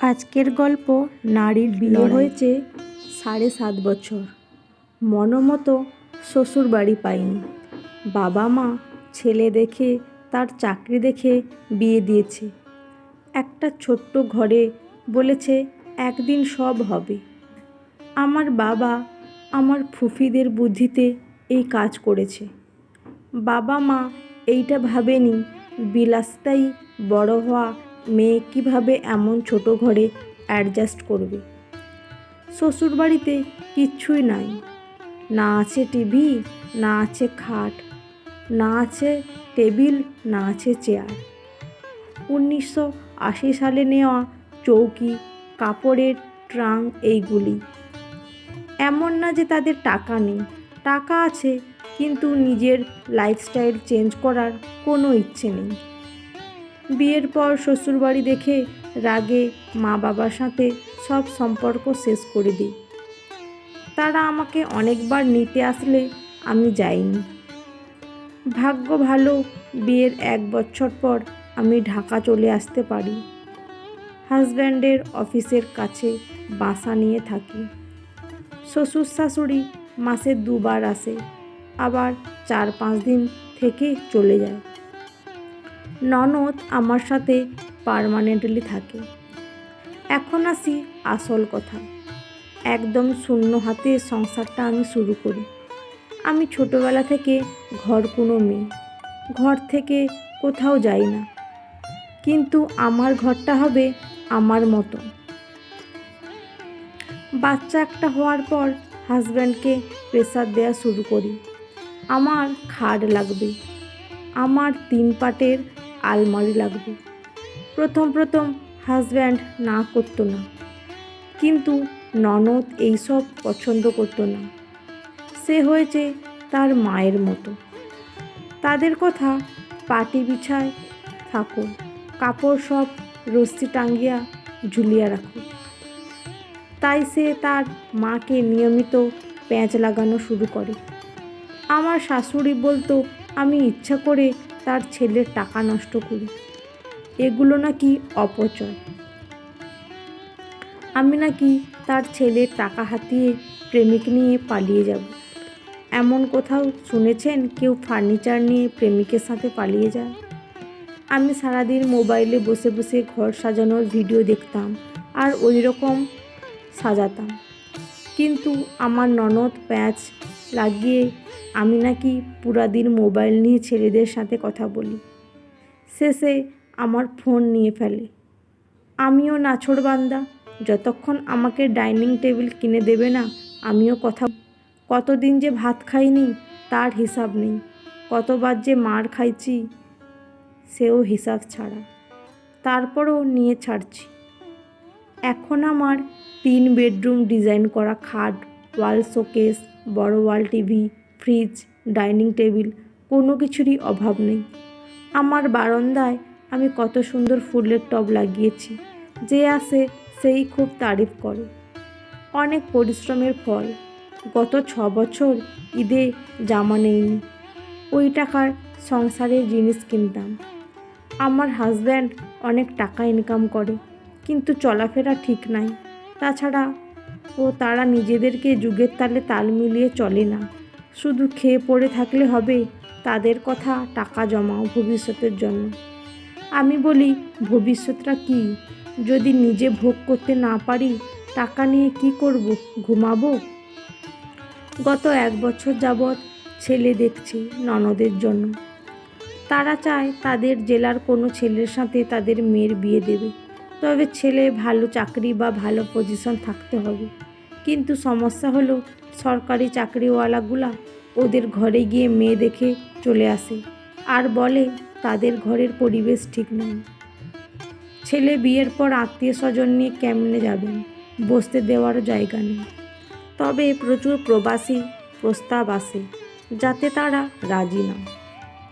আজকের গল্প নারীর বিয়ে হয়েছে সাড়ে সাত বছর। মনমতো শ্বশুর বাড়ি পাইনি বাবা মা ছেলে দেখে তার চাকরি দেখে বিয়ে দিয়েছে। একটা ছোট্ট ঘরে বলেছে একদিন সব হবে। আমার বাবা আমার ফুফিদের বুদ্ধিতে এই কাজ করেছে। বাবা মা এইটা ভাবেনি বিলাসিতাই বড় হওয়া মেয়ে কীভাবে এমন ছোট ঘরে অ্যাডজাস্ট করবে? শ্বশুরবাড়িতে কিচ্ছুই নাই। না আছে টিভি, না আছে খাট, না আছে টেবিল, না আছে চেয়ার। উনিশশো আশি সালে নেওয়া চৌকি, কাপড়ের ট্রাং এইগুলি। এমন না যে তাদের টাকা নেই। টাকা আছে, কিন্তু নিজের লাইফস্টাইল চেঞ্জ করার কোনো ইচ্ছে নেই। বিয়ের পর শ্বশুরবাড়ি দেখে রাগে মা বাবার সাথে সব সম্পর্ক শেষ করে দিই। তারা আমাকে অনেকবার নিতে আসলে আমি যাইনি। ভাগ্য ভালো, বিয়ের এক বছর পর আমি ঢাকা চলে আসতে পারি। হাজব্যান্ডের অফিসের কাছে বাসা নিয়ে থাকি। শ্বশুর শাশুড়ি মাসে দুবার আসে, আবার চার পাঁচ দিন থেকে চলে যায়। ননদ আমার সাথে পারমানেন্টলি থাকে। এখন আসি আসল কথা। একদম শূন্য হাতে সংসারটা আমি শুরু করি। আমি ছোটোবেলা থেকে ঘর কোনো মেয়ে। ঘর থেকে কোথাও যাই না। কিন্তু আমার ঘরটা হবে আমার মতো। বাচ্চা একটা হওয়ার পর হাজব্যান্ডকে প্রেসার দেওয়া শুরু করি। আমার খাট লাগবে। আমার তিন পাটের আলমারি লাগবে। প্রথম প্রথম হাজব্যান্ড না করতো না। কিন্তু ননদ এইসব পছন্দ করতো না। সে হয়েছে তার মায়ের মতো। তাদের কথা পাটি বিছায় থাকো, কাপড় সব রস্তি টাঙ্গিয়া ঝুলিয়া রাখো। তাই সে তার মাকে নিয়মিত প্যাঁচ লাগানো শুরু করে। আমার শাশুড়ি বলতো, আমি ইচ্ছা করে তার ছেলের টাকা নষ্ট করি। এগুলো নাকি অপচয়। আমি নাকি তার ছেলের টাকা হাতিয়ে প্রেমিক নিয়ে পালিয়ে যাব। এমন কোথাও শুনেছেন কেউ ফার্নিচার নিয়ে প্রেমিকের সাথে পালিয়ে যায়? আমি সারাদিন মোবাইলে বসে বসে ঘর সাজানোর ভিডিও দেখতাম আর ওই রকম সাজাতাম। কিন্তু আমার ননদ প্যাঁচ লাগিয়ে আমি নাকি পুরা দিন মোবাইল নিয়ে ছেলেদের সাথে কথা বলি। শেষে আমার ফোন নিয়ে ফেলে। আমিও নাছোড় বান্দা, যতক্ষণ আমাকে ডাইনিং টেবিল কিনে দেবে না, আমিও কথা কতদিন যে ভাত খাইনি, তার হিসাব নেই। কতবার যে মার খাইছি, সেও হিসাব ছাড়া। তারপরও নিয়ে ছাড়ছি। এখন আমার তিন বেডরুম ডিজাইন করা খাট, ওয়াল শোকেস, বড় wall TV fridge, dining table, কোনো কিছুরই অভাব নেই। আমার বারান্দায় আমি কত সুন্দর ফুলের টব লাগিয়েছি, যে আসে সেই খুব তারিফ করে। অনেক পরিশ্রমের ফল গত ছ বছর ঈদে জামা নেইনি। ওই টাকার সংসারের জিনিস কিনতাম। আমার হাজব্যান্ড অনেক টাকা ইনকাম করে, কিন্তু চলাফেরা ঠিক নাই। তাছাড়া ও তারা নিজেদেরকে যুগের তালে তাল মিলিয়ে চলে না। শুধু খেয়ে পড়ে থাকলে হবে, তাদের কথা টাকা জমাও ভবিষ্যতের জন্য। আমি বলি, ভবিষ্যৎটা কি? যদি নিজে ভোগ করতে না পারি, টাকা নিয়ে কি করব? ঘুমাবো? গত এক বছর যাবৎ ছেলে দেখছি ননদের জন্য। তারা চায় তাদের জেলার কোনো ছেলের সাথে তাদের মেয়ের বিয়ে দেবে। তবে ছেলে ভালো চাকরি বা ভালো পজিশন থাকতে হবে। কিন্তু সমস্যা হলো সরকারি চাকরিওয়ালাগুলা ওদের ঘরে গিয়ে মেয়ে দেখে চলে আসে। আর বলে, তাদের ঘরের পরিবেশ ঠিক নয় ছেলে বিয়ের পর আত্মীয় স্বজন নিয়ে কেমনে যাবেন? বসতে দেওয়ারও জায়গা নেই। তবে প্রচুর প্রবাসী প্রস্তাব আসে, যাতে তারা রাজি না।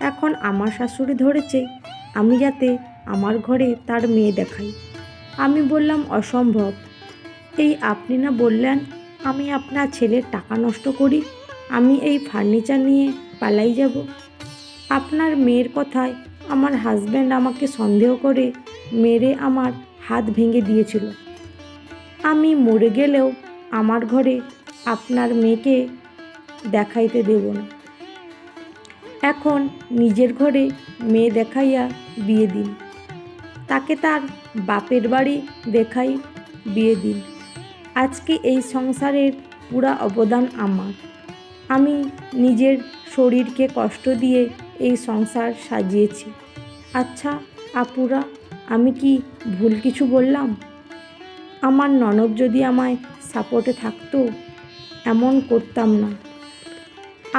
এখন আমার শাশুড়ি ধরেছে, আমি যাতে আমার ঘরে তার মেয়ে দেখাই। আমি বললাম, অসম্ভব। এই আপনি না বললেন, আমি আপনার ছেলের টাকা নষ্ট করি, আমি এই ফার্নিচার নিয়ে পালাই যাব। আপনার মেয়ের কথায় আমার হাজব্যান্ড আমাকে সন্দেহ করে মেরে আমার হাত ভেঙে দিয়েছিল। আমি মরে গেলেও আমার ঘরে আপনার মেয়েকে দেখাইতে দেব না। এখন নিজের ঘরে মেয়ে দেখাইয়া বিয়ে দিন। তাকে তার বাপের বাড়ি দেখাই বিয়ে দিন। আজকে এই সংসারের পুরা অবদান আমার। আমি নিজের শরীরকে কষ্ট দিয়ে এই সংসার সাজিয়েছি। আচ্ছা আপুরা, আমি কি ভুল কিছু বললাম? আমার ননদ যদি আমায় সাপোর্টে থাকতো, এমন করতাম না।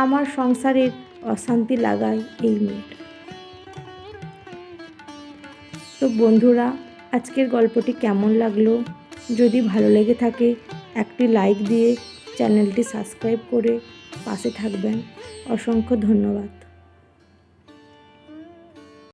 আমার সংসারের অশান্তি লাগায় এই মেয়েটা তো বন্ধুরা, আজকের গল্পটি কেমন লাগল? যদি ভালো লেগে থাকে একটি লাইক দিয়ে চ্যানেলটি সাবস্ক্রাইব করে পাশে থাকবেন। অসংখ্য ধন্যবাদ।